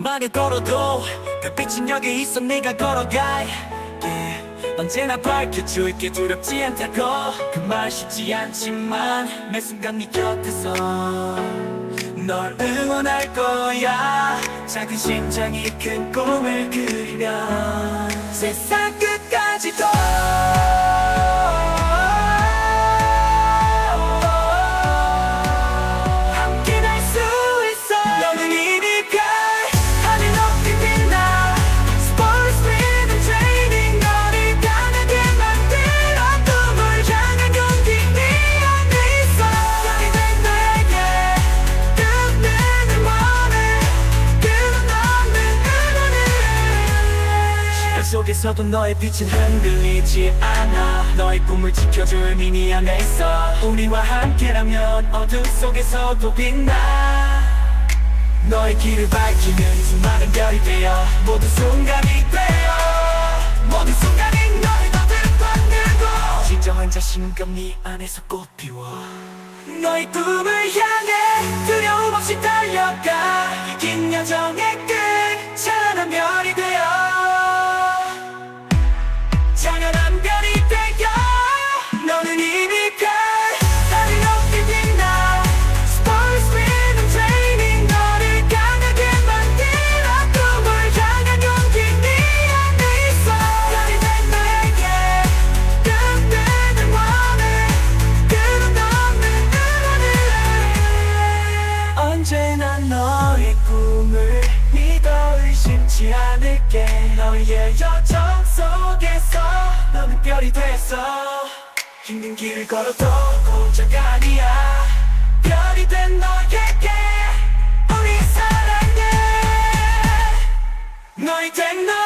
막을 걸어도 별빛은 여기 있어 네가 걸어가 yeah. 언제나 밝혀줄게 두렵지 않다고. 그 말 쉽지 않지만 매 순간 네 곁에서 널 응원할 거야. 작은 심장이 큰 꿈을 그리면 세상 끝까지 도 속에서도 너의 빛은 흔들리지 않아. 너의 꿈을 지켜줄 미니 안에 있어 우리와 함께라면 어둠 속에서도 빛나. 너의 길을 밝히는 수많은 별이 되어 모든 순간이 되어 모든 순간이 너를 더 들받들고. 진정한 자신감 네 안에서 꽃피워. 너의 꿈을 향해 의심치 않을게. 너의 여정 속에서 너는 별이 됐어. 힘든 길을 걸어도 혼자가 아니야. 별이 된 너에게 우리 사랑해 너희 된 너.